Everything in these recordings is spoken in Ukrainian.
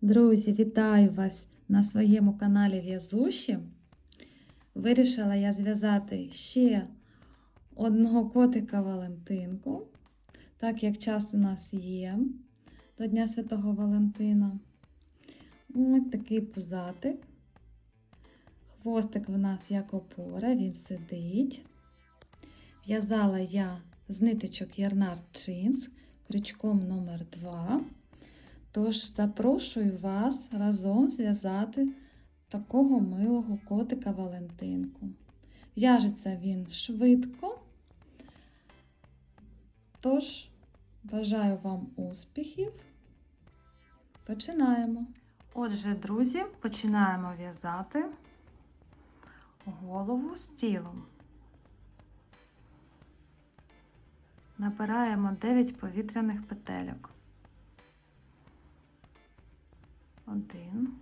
Друзі, вітаю вас на своєму каналі В'язуші. Вирішила я зв'язати ще одного котика Валентинку, так як час у нас є до Дня Святого Валентина. Ось такий пузатик. Хвостик в нас як опора, він сидить. В'язала я з ниточок Ярнар Джинс крючком номер 2 Тож запрошую вас разом зв'язати такого милого котика Валентинку. В'яжеться він швидко. Тож, бажаю вам успіхів. Починаємо. Отже, друзі, починаємо в'язати голову з тілом. Набираємо 9 повітряних петельок. Один,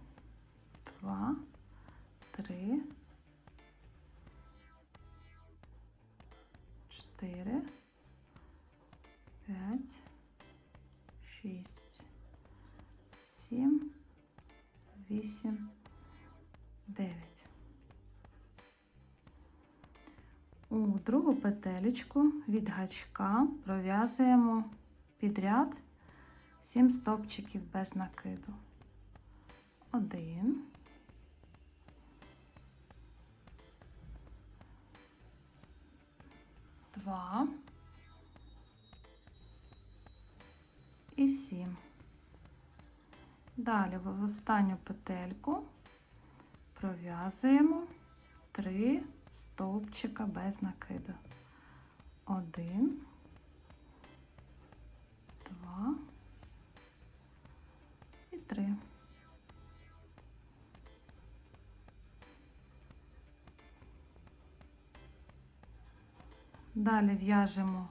два, три, чотири, п'ять, шість, сім, вісім, дев'ять. У другу петелечку від гачка пров'язуємо підряд 7 стопчиків без накиду. Один. Два. І сім. Далі в останню петельку пров'язуємо три стовпчика без накиду. Один, два і три. Далі в'яжемо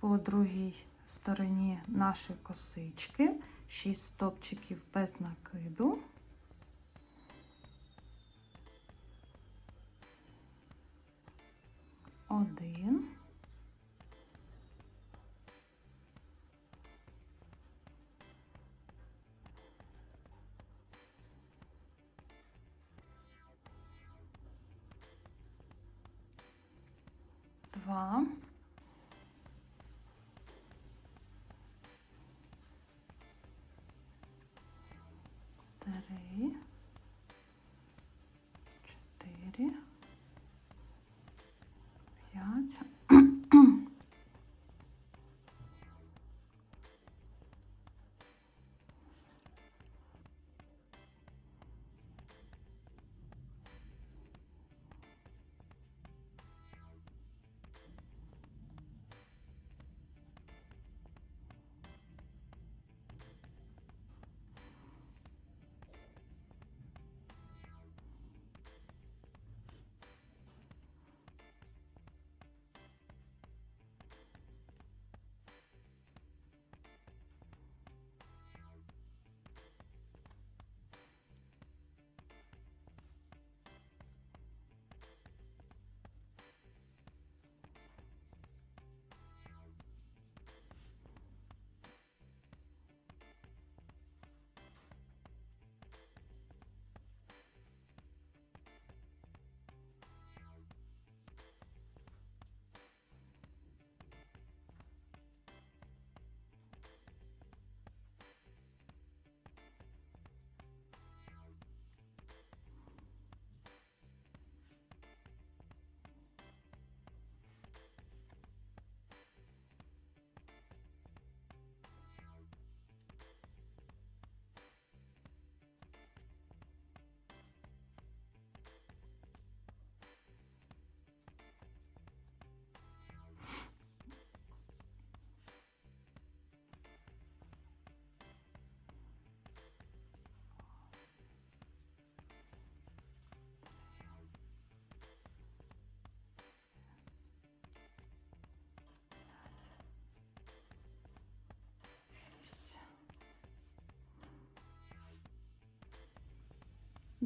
по другій стороні нашої косички 6 стопчиків без накиду. Два.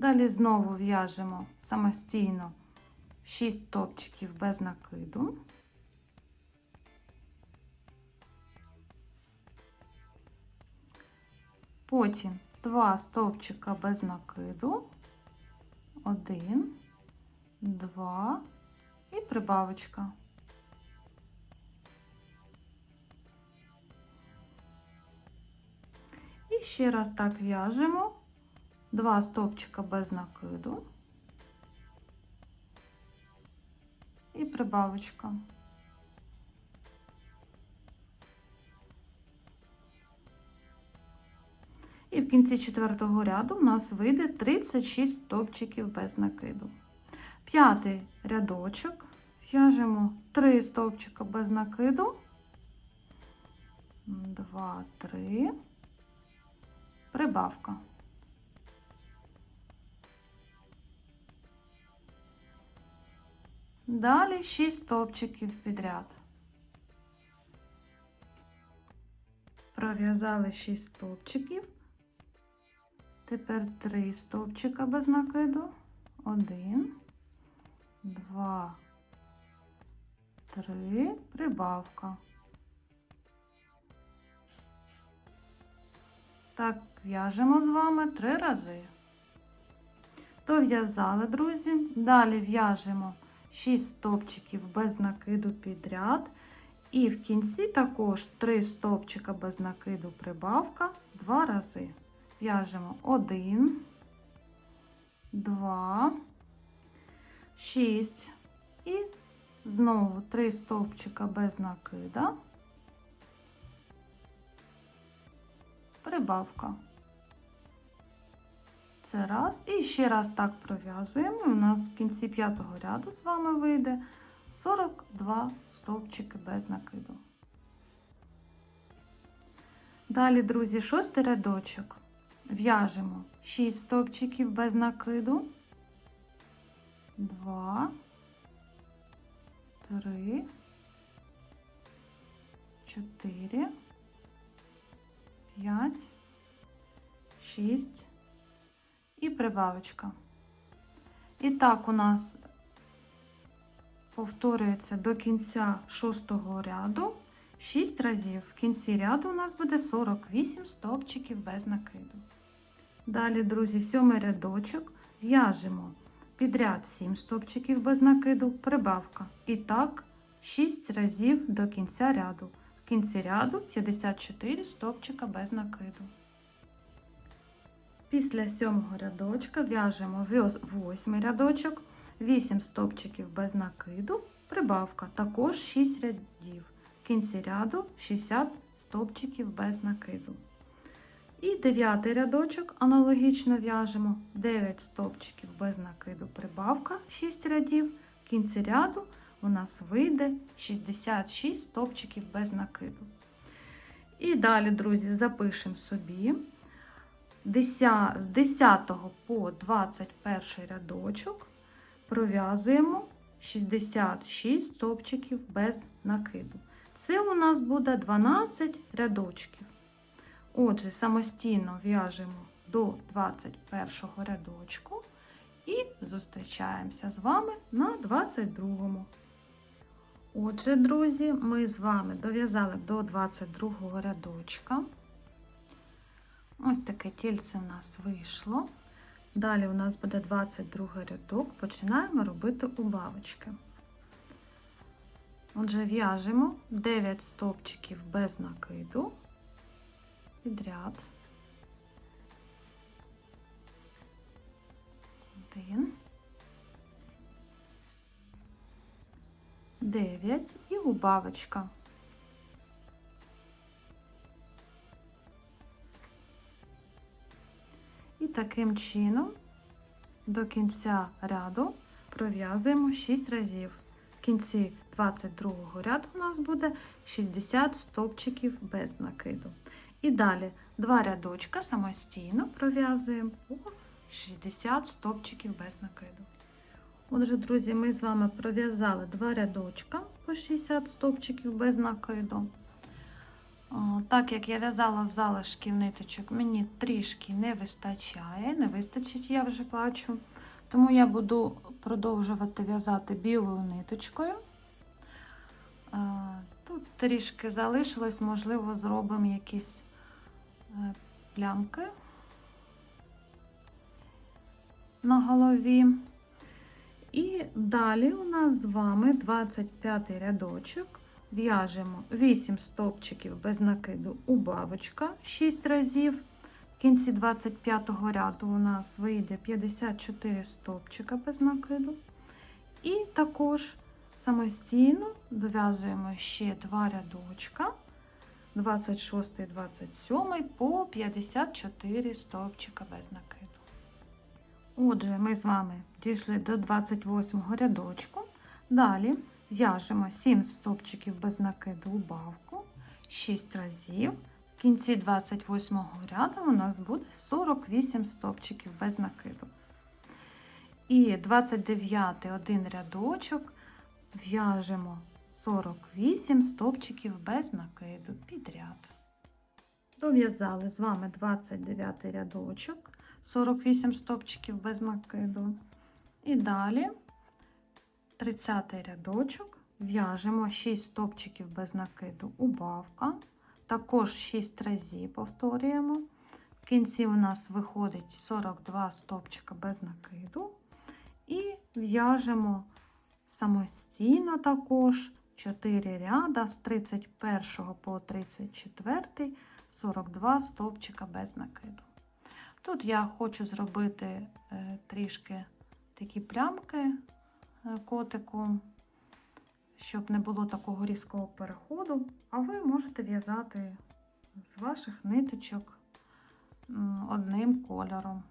Далі знову в'яжемо самостійно 6 топчиків без накиду. Потім 2 стовпчика без накиду, 1, 2 і прибавочка. І ще раз так в'яжемо 2 стовпчика без накиду і прибавочка. І в кінці четвертого ряду у нас вийде 36 стовпчиків без накиду. П'ятий рядочок в'яжемо 3 стовпчика без накиду, 2, 3, прибавка. Далі 6 стовпчиків підряд. Пров'язали 6 стовпчиків. Тепер 3 стовпчика без накиду. 1, 2, 3, прибавка. Так, в'яжемо з вами 3 рази. Дов'язали, друзі. Далі в'яжемо 6 стовпчиків без накиду підряд. І в кінці також 3 стовпчика без накиду прибавка 2 рази. В'яжемо 1, 2, 6 і знову 3 стовпчика без накида, прибавка. Це раз. І ще раз так пров'язуємо. У нас в кінці п'ятого ряду з вами вийде 42 стовпчики без накиду. Далі, друзі, шостий рядочок. В'яжемо 6 стовпчиків без накиду, 2, 3, 4, 5, 6 і прибавочка. І так у нас повторюється до кінця шостого ряду 6 разів. В кінці ряду у нас буде 48 стовпчиків без накиду. Далі, друзі, сьомий рядочок в'яжемо підряд 7 стовпчиків без накиду, прибавка. І так 6 разів до кінця ряду. В кінці ряду 54 стовпчика без накиду. Після сьомого рядочка в'яжемо восьмий рядочок, 8 стовпчиків без накиду, прибавка, також 6 рядів. В кінці ряду 60 стовпчиків без накиду. І дев'ятий рядочок аналогічно в'яжемо 9 стовпчиків без накиду, прибавка 6 рядів. В кінці ряду у нас вийде 66 стовпчиків без накиду. І далі, друзі, запишемо собі з 10 по 21 рядочок пров'язуємо 66 стовпчиків без накиду. Це у нас буде 12 рядочків. Отже, самостійно в'яжемо до 21 рядочку і зустрічаємося з вами на 22. Отже, друзі, ми з вами дов'язали до 22 рядочка. Ось таке тільце у нас вийшло. Далі у нас буде 22 рядок, починаємо робити убавочки. Отже, в'яжемо 9 стовпчиків без накиду підряд. Один. Дев'ять і убавочка. Таким чином до кінця ряду пров'язуємо 6 разів. В кінці 22 ряду у нас буде 60 стовпчиків без накиду. І далі два рядочка самостійно пров'язуємо по 60 стовпчиків без накиду. Отже, друзі, ми з вами пров'язали два рядочка по 60 стовпчиків без накиду. Так як я в'язала в залишків ниточок, мені трішки не вистачає, не вистачить, я вже бачу. Тому я буду продовжувати в'язати білою ниточкою. Тут трішки залишилось, можливо, зробимо якісь е, плямки на голові. І далі у нас з вами 25 рядочок. В'яжемо 8 стовпчиків без накиду у бабочка 6 разів. В кінці 25 ряду у нас вийде 54 стовпчика без накиду. І також самостійно дов'язуємо ще 2 рядочка. 26, 27 по 54 стовпчика без накиду. Отже, ми з вами дійшли до 28 рядочку. Далі в'яжемо 7 стовпчиків без накиду у бавку 6 разів. В кінці 28 ряду у нас буде 48 стовпчиків без накиду. І 29 один рядочок в'яжемо 48 стовпчиків без накиду підряд. Дов'язали з вами 29 рядочок, 48 стовпчиків без накиду. І далі 30 рядочок в'яжемо 6 стовпчиків без накиду убавка. Також 6 разів повторюємо. В кінці у нас виходить 42 стовпчика без накиду. І в'яжемо самостійно також 4 ряда з 31 по 34, 42 стовпчика без накиду. Тут я хочу зробити е, трішки такі плямки е, котиком, щоб не було такого різкого переходу, а ви можете в'язати з ваших ниточок одним кольором.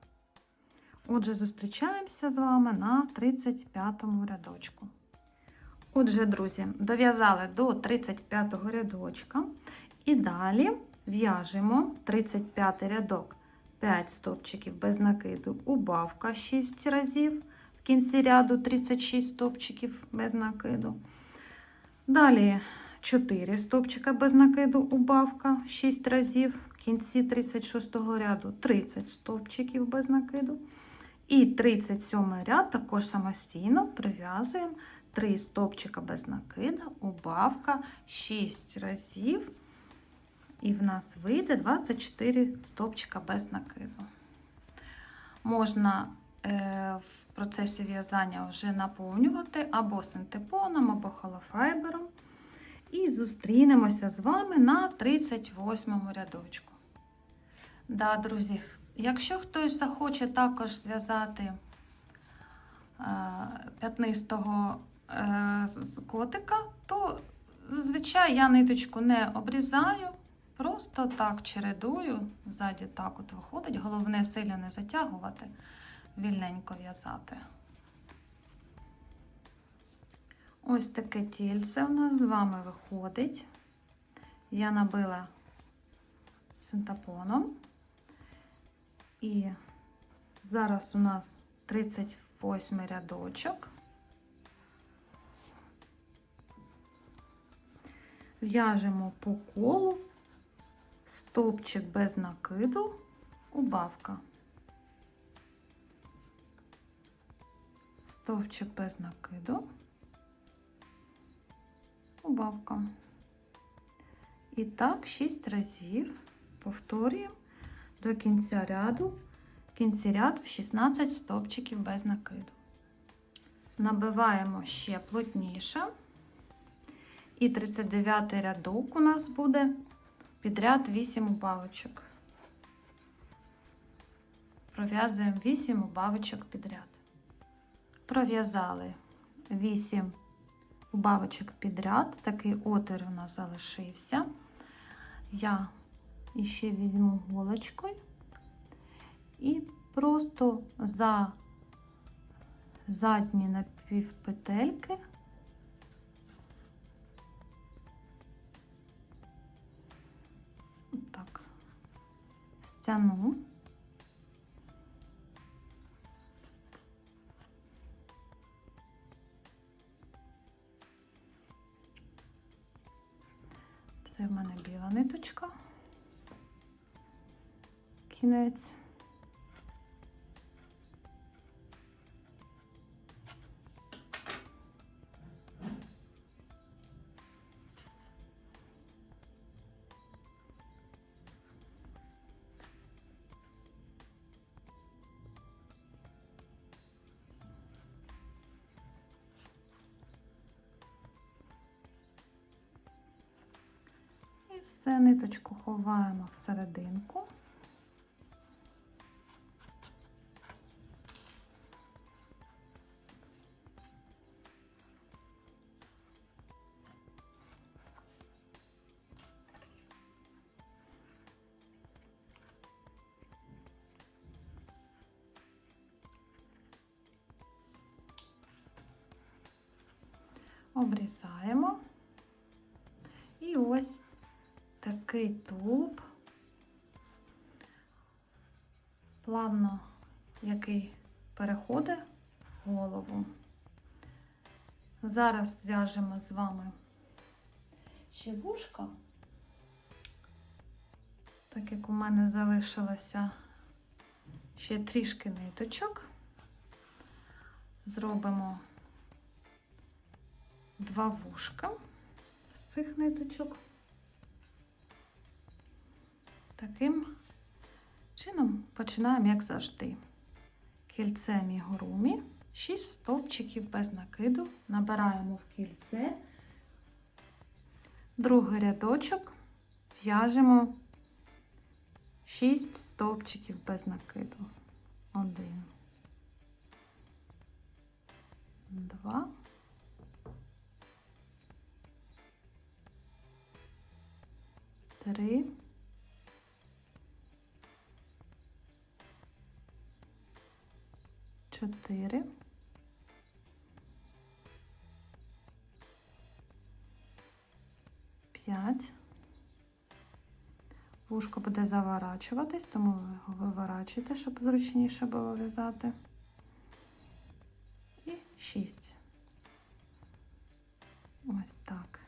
Отже, зустрічаємося з вами на 35 рядочку. Отже, друзі, дов'язали до 35 рядочка. І далі в'яжемо 35 рядок 5 стовпчиків без накиду, убавка 6 разів. В кінці ряду 36 стовпчиків без накиду. Далі 4 стовпчика без накиду, убавка 6 разів. В кінці 36 ряду 30 стовпчиків без накиду. І 37 ряд також самостійно прив'язуємо 3 стовпчика без накида, убавка 6 разів. І в нас вийде 24 стовпчика без накиду. Можна е, процесі в'язання вже наповнювати або синтепоном, або холофайбером. І зустрінемося з вами на 38 рядочку. Да, друзі, якщо хтось захоче також зв'язати е, п'ятнистого е, з котика, то зазвичай я ниточку не обрізаю, просто так чередую, ззаді так от виходить. Головне сильно не затягувати, вільненько в'язати. Ось таке тільце у нас з вами виходить. Я набила синтапоном. І зараз у нас 38 рядочок. В'яжемо по колу стовпчик без накиду, убавка. Стовпчик без накиду, убавка. І так 6 разів повторюємо до кінця ряду, кінці ряду 16 стовпчиків без накиду. Набиваємо ще плотніше. І 39 рядок у нас буде підряд 8 убавочок. Пров'язуємо 8 убавочок підряд. Пров'язали 8 убавочок підряд, такий отвір у нас залишився. Я ще візьму голочкою і просто за задні напівпетельки так, стяну. Ниточка. Кінець. Все, ниточку ховаємо всерединку. Обрізаємо. І ось такий тулуб, плавно який переходить в голову. Зараз зв'яжемо з вами ще вушка, так як у мене залишилося ще трішки ниточок. Зробимо два вушка з цих ниточок. Таким чином починаємо, як завжди. Кільце мігурумі, 6 стовпчиків без накиду, набираємо в кільце, другий рядочок, в'яжемо 6 стовпчиків без накиду. Один, два, три, чотири, п'ять. Вушко буде заворачуватись, тому ви його виворачуєте, щоб зручніше було в'язати. І шість. Ось так.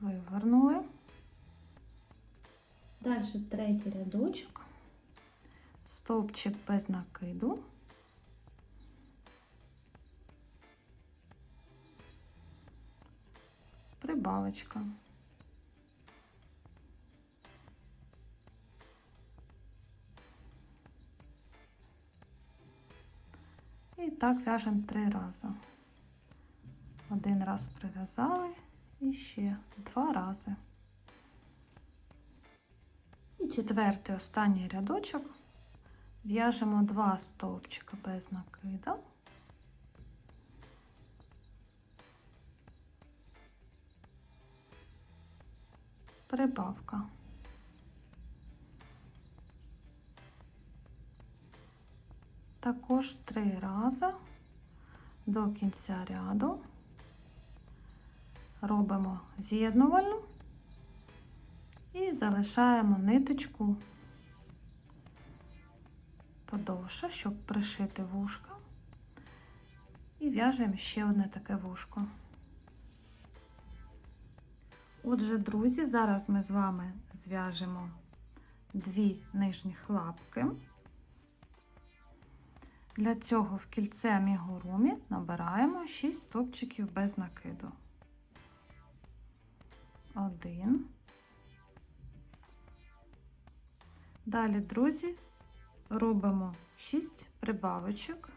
Вивернули. Далі третій рядочок, стовпчик без накиду. Прибавочка. І так в'яжемо три рази. Один раз прив'язали і ще два рази. І четвертий останній рядочок в'яжемо два стовпчика без накида. Прибавка. Також три рази до кінця ряду робимо з'єднувальну і залишаємо ниточку подовше, щоб пришити вушка. І в'яжемо ще одне таке вушко. Отже, друзі, зараз ми з вами зв'яжемо дві нижніх лапки. Для цього в кільце амігурумі набираємо 6 стопчиків без накиду. Один. Далі, друзі, робимо 6 прибавочок.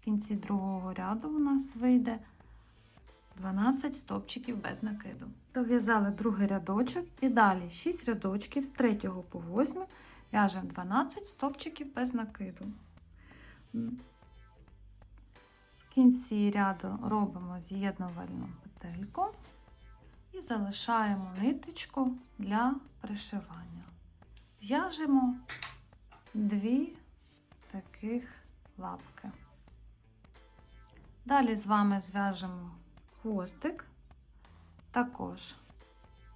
В кінці другого ряду у нас вийде 12 стопчиків без накиду. Дов'язали другий рядочок і далі 6 рядочків з 3 по 8 в'яжемо 12 стопчиків без накиду. В кінці ряду робимо з'єднувальну петельку і залишаємо ниточку для пришивання. В'яжемо дві таких лапки. Далі з вами зв'яжемо хвостик, також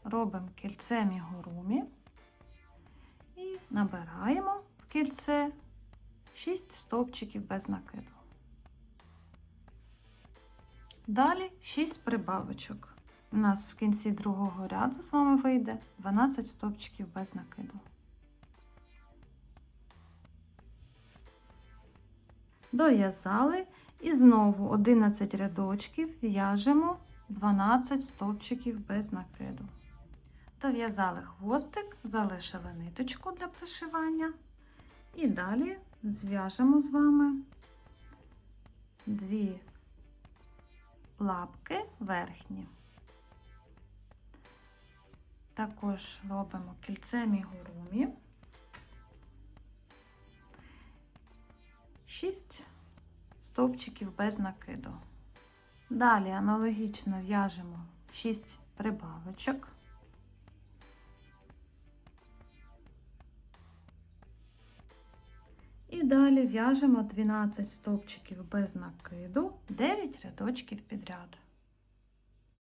робимо кільце мігурумі і набираємо в кільце 6 стовпчиків без накиду. Далі 6 прибавочок. У нас в кінці другого ряду з вами вийде 12 стовпчиків без накиду. Дов'язали і знову 11 рядочків в'яжемо 12 стовпчиків без накиду. Дов'язали хвостик, залишили ниточку для пришивання. І далі зв'яжемо з вами дві лапки верхні. Також робимо кільце мігурумі. 6 стовпчиків без накиду. Далі аналогічно в'яжемо 6 прибавочок. І далі в'яжемо 12 стовпчиків без накиду, 9 рядочків підряд.